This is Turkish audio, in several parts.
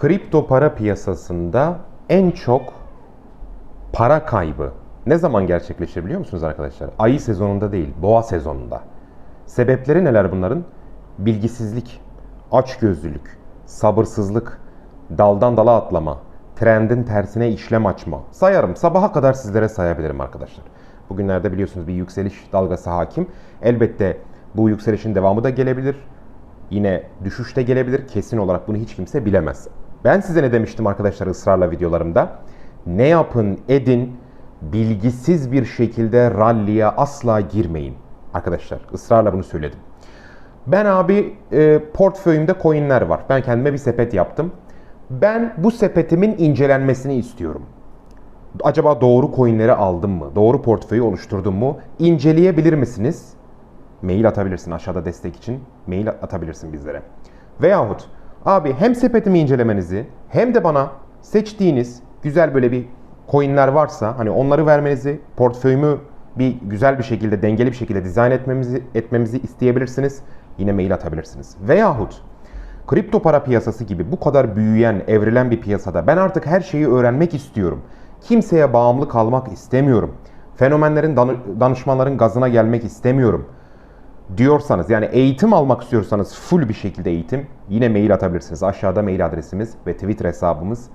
Kripto para piyasasında en çok para kaybı ne zaman gerçekleşir biliyor musunuz arkadaşlar? Ayı sezonunda değil, boğa sezonunda. Sebepleri neler bunların? Bilgisizlik, açgözlülük, sabırsızlık, daldan dala atlama, trendin tersine işlem açma. Sayarım, sabaha kadar sizlere sayabilirim arkadaşlar. Bugünlerde biliyorsunuz bir yükseliş dalgası hakim. Elbette bu yükselişin devamı da gelebilir. Yine düşüş de gelebilir. Kesin olarak bunu hiç kimse bilemez. Ben size ne demiştim arkadaşlar ısrarla videolarımda? Ne yapın edin bilgisiz bir şekilde ralliye asla girmeyin. Arkadaşlar ısrarla bunu söyledim. Ben abi e, portföyümde coinler var. Ben kendime bir sepet yaptım. Ben bu sepetimin incelenmesini istiyorum. Acaba doğru coinleri aldım mı? Doğru portföyü oluşturdum mu? İnceleyebilir misiniz? Mail atabilirsin aşağıda destek için. Mail atabilirsin bizlere. Veyahut abi hem sepetimi incelemenizi hem de bana seçtiğiniz güzel böyle bir coinler varsa hani onları vermenizi, portföyümü bir güzel bir şekilde, dengeli bir şekilde dizayn etmemizi etmemizi isteyebilirsiniz. Yine mail atabilirsiniz. Veyahut kripto para piyasası gibi bu kadar büyüyen, evrilen bir piyasada ben artık her şeyi öğrenmek istiyorum. Kimseye bağımlı kalmak istemiyorum. Fenomenlerin, danı- danışmanların gazına gelmek istemiyorum diyorsanız yani eğitim almak istiyorsanız full bir şekilde eğitim yine mail atabilirsiniz. Aşağıda mail adresimiz ve Twitter hesabımız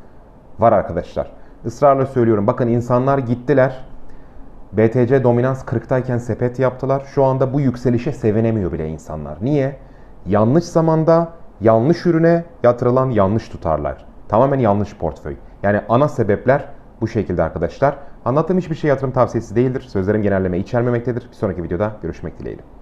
var arkadaşlar. Israrla söylüyorum bakın insanlar gittiler. BTC dominans 40'tayken sepet yaptılar. Şu anda bu yükselişe sevinemiyor bile insanlar. Niye? Yanlış zamanda yanlış ürüne yatırılan yanlış tutarlar. Tamamen yanlış portföy. Yani ana sebepler bu şekilde arkadaşlar. Anlattığım hiçbir şey yatırım tavsiyesi değildir. Sözlerim genelleme içermemektedir. Bir sonraki videoda görüşmek dileğiyle.